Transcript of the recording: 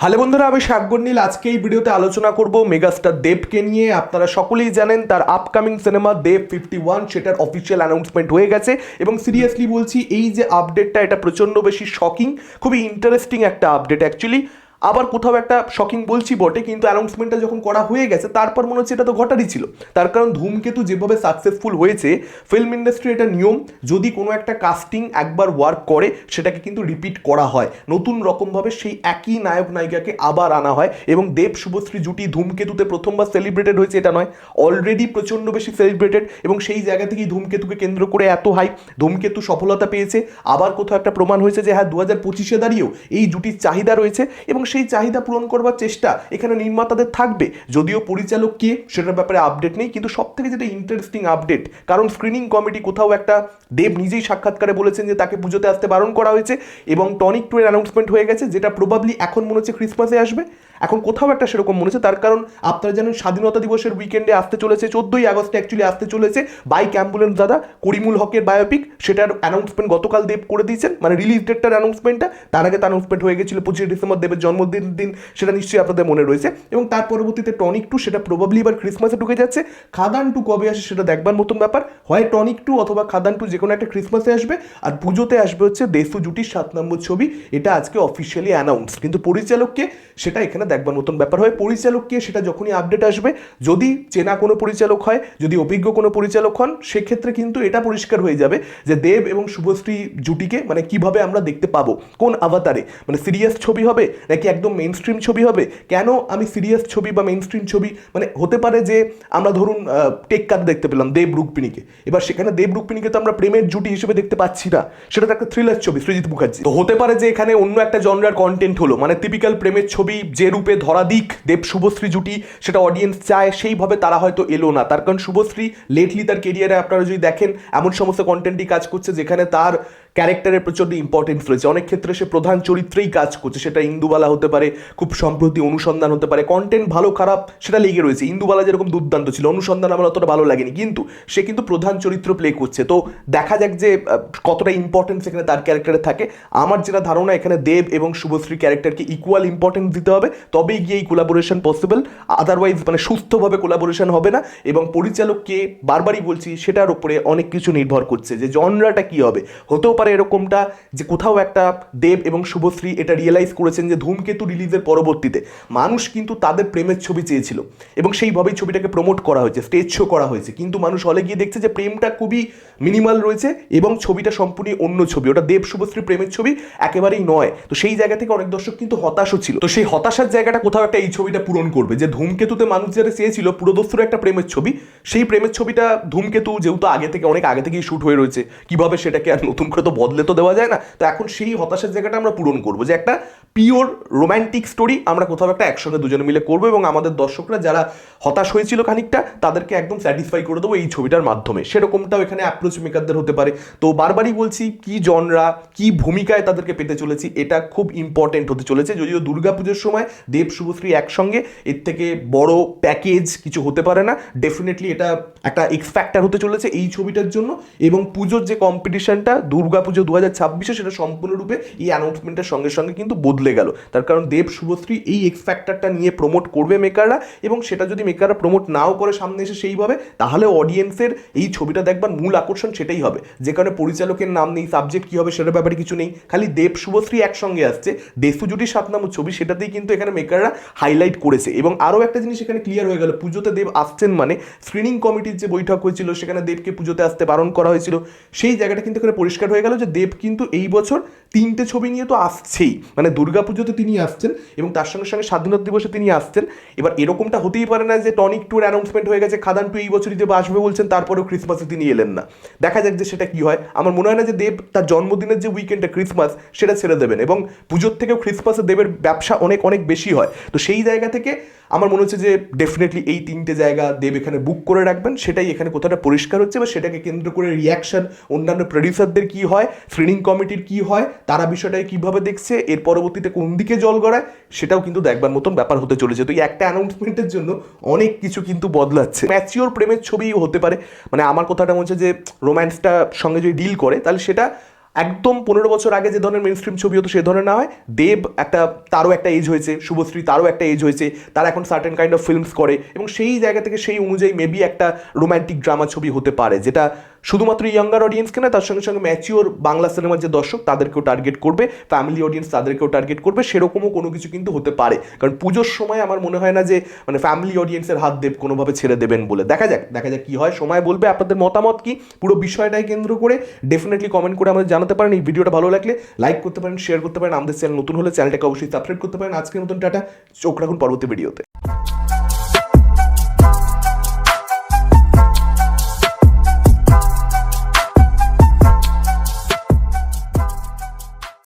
Hello বন্ধুরা, আমি সাগর নীল। আজকে এই ভিডিওতে আলোচনা করব মেগাস্টার দেবকে নিয়ে। আপনারা সকলেই জানেন তার upcoming cinema Dev fifty one সেটার অফিসিয়াল অ্যানাউন্সমেন্ট হয়ে গেছে। এবং সিরিয়াসলি বলছি, এই যে আপডেটটা এটা প্রচণ্ড বেশি শকিং খুবই ইন্টারেস্টিং একটা আপডেট অ্যাকচুয়ালি আবার কোথাও একটা শকিং বলছি বটে, কিন্তু অ্যানাউন্সমেন্টটা যখন করা হয়ে গেছে, তারপর মনে হচ্ছে এটা তো ঘটারই ছিল। তার কারণ ধূমকেতু যেভাবে সাকসেসফুল হয়েছে ফিল্ম ইন্ডাস্ট্রি এটা নিয়ম, যদি কোনো একটা কাস্টিং একবার ওয়ার্ক করে, সেটাকে কিন্তু রিপিট করা হয়। নতুন রকমভাবে সেই একই নায়ক নায়িকাকে আবার আনা হয়, এবং দেব শুভশ্রী জুটি ধূমকেতুতে প্রথমবার সেলিব্রেটেড হয়েছে, এটা নয়। অলরেডি প্রচণ্ড বেশি সেলিব্রেটেড এবং সেই জায়গা থেকেই ধূমকেতুকে কেন্দ্র করে এত হাই ধূমকেতু সফলতা পেয়েছে। আবার কোথাও একটা প্রমাণ হয়েছে যে হ্যাঁ দু হাজার পঁচিশে দাঁড়িয়েও এই জুটির চাহিদা রয়েছে, এবং সেই চাহিদা পূরণ করবার চেষ্টা এখানে নির্মাতাদের থাকবে। যদিও পরিচালক কে, সেটার ব্যাপারে আপডেট নেই, কিন্তু সব থেকে যেটা ইন্টারেস্টিং আপডেট কারণ স্ক্রিনিং কমিটি কোথাও একটা দেব নিজেই সাক্ষাৎকারে বলেছেন যে তাকে পুজোতে আসতে বারণ করা হয়েছে এবং টনিক টু এর অ্যানাউন্সমেন্ট হয়ে গেছে, যেটা প্রবাবলি এখন মনে হচ্ছে ক্রিসমাসে আসবে। এখন কোথাও একটা সেরকম মনে হচ্ছে, তার কারণ আপনারা জানেন স্বাধীনতা দিবসের উইকেন্ডে আসতে চলেছে, চোদ্দোই আগস্টে অ্যাকচুয়ালি আসতে চলেছে বাইক অ্যাম্বুলেন্স দাদা, করিমুল হকের বায়োপিক সেটার অ্যানাউন্সমেন্ট গতকাল দেব করে দিয়েছেন মানে রিলিজ ডেটটার অ্যানাউন্সমেন্টটা তার আগে তার অ্যানাউন্সমেন্ট হয়ে গেছিল পঁচিশে ডিসেম্বর, দেবের জন্মদিন দিন, সেটা নিশ্চয়ই আপনাদের মনে রয়েছে, এবং তার পরবর্তীতে টনিক টু সেটা প্রবাবলি এবার ক্রিসমাসে ঢুকে যাচ্ছে, খাদান টু কবে আসে সেটা দেখবার মতন ব্যাপার, হয় টনিক টু অথবা খাদান টু যে কোনো একটা ক্রিসমাসে আসবে, আর পুজোতে আসবে হচ্ছে দেশু জুটির সাত নম্বর ছবি, এটা আজকে অফিসিয়ালি অ্যানাউন্স কিন্তু পরিচালককে সেটা এখানে দেখবার মতন ব্যাপার হয়। পরিচালককে সেটা যখনই আপডেট আসবে, যদি চেনা কোনো পরিচালক হয়, যদি অভিজ্ঞ কোনো পরিচালক হন, সেক্ষেত্রে কিন্তু এটা পরিষ্কার হয়ে যাবে যে দেব এবং শুভশ্রী জুটিকে মানে কীভাবে আমরা দেখতে পাবো, কোন আভাতারে মানে সিরিয়াস ছবি হবে নাকি একদম মেইন স্ট্রিম ছবি হবে? কেন আমি সিরিয়াস ছবি বা মেইন স্ট্রিম ছবি? মানে হতে পারে যে আমরা ধরুন টেক্কার দেখতে পেলাম, দেব রুক্মিণীকে। এবার সেখানে দেব রুক্মিণীকে তো আমরা প্রেমের জুটি হিসেবে দেখতে পাচ্ছি না। সেটা তো একটা থ্রিলার ছবি, সৃজিত মুখার্জি। তো হতে পারে যে এখানে অন্য একটা জনরার কন্টেন্ট হলো মানে টিপিক্যাল প্রেমের ছবি, যে রূপে ধরা দিক, দেব শুভশ্রী জুটি, সেটা অডিয়েন্স চায়, সেইভাবে তারা হয়তো এলো না। তার কারণ শুভশ্রী লেটলি তার কেরিয়ারে আপনারা যদি দেখেন, এমন সমস্ত কন্টেন্টই কাজ করছে যেখানে তার ক্যারেক্টারের প্রচণ্ড ইম্পর্টেন্স রয়েছে। অনেক ক্ষেত্রে সে প্রধান চরিত্রেই কাজ করছে। সেটা ইন্দুবালা হতে পারে, খুব সম্প্রতি অনুসন্ধান হতে পারে। কন্টেন্ট ভালো, খারাপ, সেটা লেগে রয়েছে। ইন্দুবালা যেরকম দুর্দান্ত ছিল, অনুসন্ধান আমার অতটা ভালো লাগেনি। কিন্তু সে কিন্তু প্রধান চরিত্র প্লে করছে। তো দেখা যাক যে কতটা ইম্পর্টেন্স এখানে তার ক্যারেক্টারে থাকে। আমার যেটা ধারণা, এখানে দেব এবং শুভশ্রী ক্যারেক্টারকে ইকুয়াল ইম্পর্টেন্স দিতে হবে। তবেই গিয়ে এই কোলাবোরেশন পসিবল আদারওয়াইজ মানে সুস্থভাবে কোলাবোরেশন হবে না। এবং পরিচালককে বারবারই বলছি, সেটার উপরে অনেক কিছু নির্ভর করছে যে জনরাটা কি হবে? হতেও পারে এরকমটা যে কোথাও একটা দেব এবং শুভশ্রী এটা রিয়েলাইজ করেছেন যে ধূমকেতু রিলিজের পরবর্তীতে। মানুষ কিন্তু তাদের প্রেমের ছবি চেয়েছিল এবং সেইভাবেই ছবিটাকে প্রমোট করা হয়েছে স্টেজ শো করা হয়েছে। কিন্তু মানুষ হলে গিয়ে দেখছে যে প্রেমটা খুবই মিনিমাল রয়েছে এবং ছবিটা সম্পূর্ণ অন্য ছবি। ওটা দেব শুভশ্রী প্রেমের ছবি একেবারেই নয়। তো সেই জায়গা থেকে অনেক দর্শক কিন্তু হতাশও ছিল। তো সেই হতাশার জায়গাটা কোথাও একটা এই ছবিটা পূরণ করবে। যে ধূমকেতুতে মানুষ যারা চেয়েছিল, পুরোদস্তুর একটা প্রেমের ছবি, সেই প্রেমের ছবিটা ধূমকেতু যেহেতু আগে থেকে, অনেক আগে থেকেই শ্যুট হয়ে রয়েছে, কীভাবে সেটাকে আর নতুন করে তো বদলে তো দেওয়া যায় না। তো এখন সেই হতাশার জায়গাটা আমরা পূরণ করব যে একটা পিওর রোম্যান্টিক স্টোরি আমরা কোথাও একটা একসঙ্গে দুজনে মিলে করব এবং আমাদের দর্শকরা যারা হতাশ হয়েছিল খানিকটা, তাদেরকে একদম স্যাটিসফাই করে দেবো এই ছবিটার মাধ্যমে। সেরকমটাও এখানে অ্যাপ্রোচ মেকারদের হতে পারে। তো বারবারই বলছি, কি জনরা কি ভূমিকায় তাদেরকে পেতে চলেছি, এটা খুব ইম্পর্টেন্ট হতে চলেছে। যদিও দুর্গাপুজোর সময় দেব, শুভশ্রী একসঙ্গে, এর থেকে বড় প্যাকেজ কিছু হতে পারে না। ডেফিনেটলি এটা একটা এক্স ফ্যাক্টর হতে চলেছে এই ছবিটার জন্য। এবং পুজোর যে কম্পিটিশনটা দুর্গাপুজো দু হাজার ছাব্বিশে সেটা সম্পূর্ণরূপে এই অ্যানাউন্সমেন্টের সঙ্গে সঙ্গে কিন্তু বদলে গেল। তার কারণ দেব, শুভশ্রী এই এক্স ফ্যাক্টরটা নিয়ে প্রমোট করবে মেকাররা এবং সেটা যদি মেকাররা প্রমোট নাও করে সামনে এসে সেইভাবে, তাহলে অডিয়েন্সের এই ছবিটা দেখবার মূল আকর্ষণ সেটাই হবে। যে কারণে পরিচালকের নাম নেই সাবজেক্ট কী হবে সেটার ব্যাপারে কিছু নেই। খালি দেব, শুভশ্রী একসঙ্গে আসছে। দেশু জুটি সাত নম্বর ছবি সেটাতেই কিন্তু এখানে মেকাররা হাইলাইট করেছে। এবং আরও একটা জিনিস এখানে ক্লিয়ার হয়ে গেল, পুজোতে দেব আসছেন মানে স্ক্রিনিং কমিটির যে বৈঠক হয়েছিল, সেখানে দেবকে পুজোতে আসতে বারণ করা হয়েছিল। সেই জায়গাটা কিন্তু এখানে পরিষ্কার হয়ে গেল যে দেব কিন্তু এই বছর তিনটে ছবি নিয়ে তো আসছেই। মানে দুর্গাপুজোতে তিনি আসছেন এবং তার সঙ্গে সঙ্গে স্বাধীনতা দিবসে তিনি আসছেন। এবার এরকমটা হতেই পারে না যে টনিক টুর অ্যানাউন্সমেন্ট হয়ে গেছে, খাদান টু এই বছরই দেব আসবে বলছেন, তারপরেও ক্রিসমাসে তিনি এলেন না। দেখা যাক যে সেটা কি হয়। আমার মনে হয় না যে দেব তার জন্মদিনের যে উইকেন্ডটা ক্রিসমাস সেটা ছেড়ে দেবেন এবং পুজোর থেকেও ক্রিসমাসে দেবের ব্যবসা অনেক অনেক বেশি হয়। তো সেই জায়গা থেকে আমার মনে হচ্ছে যে ডেফিনেটলি এই তিনটে জায়গা দেব এখানে বুক করে রাখবেন, সেটাই এখানে কোথাটা পরিষ্কার হচ্ছে বা সেটাকে কেন্দ্র করে রিয়াকশন অন্যান্য প্রডিউসারদের কি হয় স্ক্রিনিং কমিটির কি হয়, তারা বিষয়টাকে কীভাবে দেখছে, এর পরবর্তীতে কোন দিকে জল গড়ায়, সেটাও কিন্তু দেখবার মতন ব্যাপার হতে চলেছে। তো এই একটা অ্যানাউন্সমেন্টের জন্য অনেক কিছু কিন্তু বদলাচ্ছে। ম্যাচিওর প্রেমের ছবিও হতে পারে। মানে আমার কথাটা মনে হচ্ছে যে রোম্যান্সটা সঙ্গে যদি ডিল করে, তাহলে সেটা একদম পনেরো বছর আগে যে ধরনের মেন স্ট্রিম ছবি হতো সে ধরনের না হয়। দেব একটা, তারও একটা এজ হয়েছে, শুভশ্রী তারও একটা এজ হয়েছে, তারা এখন সার্টেন কাইন্ড অফ ফিল্মস করে এবং সেই জায়গা থেকে সেই অনুযায়ী মেবি একটা রোম্যান্টিক ড্রামা ছবি হতে পারে, যেটা শুধুমাত্র ইয়াঙ্গার অডিয়েন্সকে না, তার সঙ্গে সঙ্গে ম্যাচিওর বাংলা সিনেমার যে দর্শক, তাদেরকেও টার্গেট করবে। ফ্যামিলি অডিয়েন্স তাদেরকেও টার্গেট করবে। সেরকমও কোনো কিছু কিন্তু হতে পারে। কারণ পুজোর সময় আমার মনে হয় না যে মানে ফ্যামিলি অডিয়েন্সের হাত দেব কোনোভাবে ছেড়ে দেবেন বলে। দেখা যাক দেখা যাক কি হয়। সময় বলবে আপনাদের মতামত কি? পুরো বিষয়টাই কেন্দ্র করে ডেফিনেটলি কমেন্ট করে আমাদের জানাতে পারেন। এই ভিডিওটা ভালো লাগলে লাইক করতে পারেন শেয়ার করতে পারেন। আমাদের চ্যানেল নতুন হলে চ্যানেলটাকে অবশ্যই সাবস্ক্রাইব করতে পারেন। আজকের মতন টাটা। চোখ রাখুন পরবর্তী ভিডিওতে